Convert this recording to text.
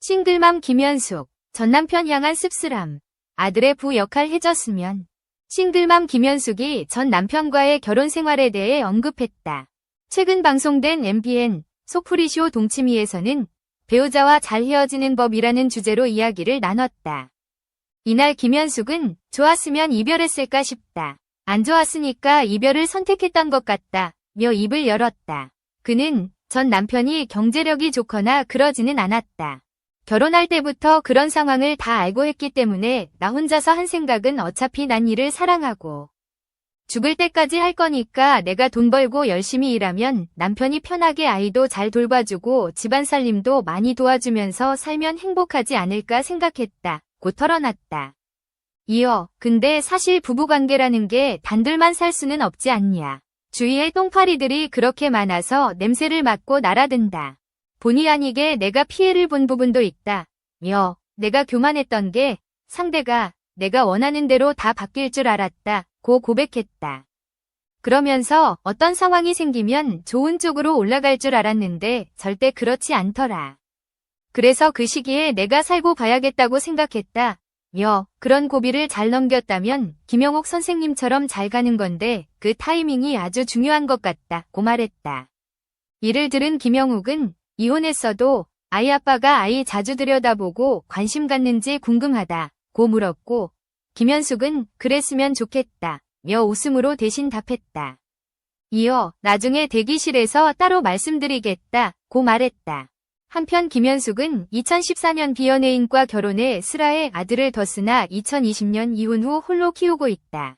싱글맘 김현숙, 전남편 향한 씁쓸함. 아들의 부 역할 해줬으면. 싱글맘 김현숙이 전 남편과의 결혼 생활에 대해 언급했다. 최근 방송된 MBN 소프리쇼 동치미에서는 배우자와 잘 헤어지는 법이라는 주제로 이야기를 나눴다. 이날 김현숙은 좋았으면 이별했을까 싶다. 안 좋았으니까 이별을 선택했던 것 같다. 며 입을 열었다. 그는 전 남편이 경제력이 좋거나 그러지는 않았다. 결혼할 때부터 그런 상황을 다 알고 했기 때문에 나 혼자서 한 생각은 어차피 난 일을 사랑하고 죽을 때까지 할 거니까 내가 돈 벌고 열심히 일하면 남편이 편하게 아이도 잘 돌봐주고 집안 살림도 많이 도와주면서 살면 행복하지 않을까 생각했다. 고 털어놨다. 이어, 근데 사실 부부관계라는 게 단둘만 살 수는 없지 않냐. 주위에 똥파리들이 그렇게 많아서 냄새를 맡고 날아든다. 본의 아니게 내가 피해를 본 부분도 있다. 며, 내가 교만했던 게 상대가 내가 원하는 대로 다 바뀔 줄 알았다. 고 고백했다. 그러면서 어떤 상황이 생기면 좋은 쪽으로 올라갈 줄 알았는데 절대 그렇지 않더라. 그래서 그 시기에 내가 살고 봐야겠다고 생각했다. 며 그런 고비를 잘 넘겼다면 김영옥 선생님처럼 잘 가는 건데 그 타이밍이 아주 중요한 것 같다. 고 말했다. 이를 들은 김영욱은 이혼했어도 아이 아빠가 아이 자주 들여다보고 관심 갖는지 궁금하다. 고 물었고 김현숙은 그랬으면 좋겠다. 며 웃음으로 대신 답했다. 이어 나중에 대기실에서 따로 말씀드리겠다. 고 말했다. 한편 김현숙은 2014년 비연예인과 결혼해 슬아의 아들을 뒀으나 2020년 이혼 후 홀로 키우고 있다.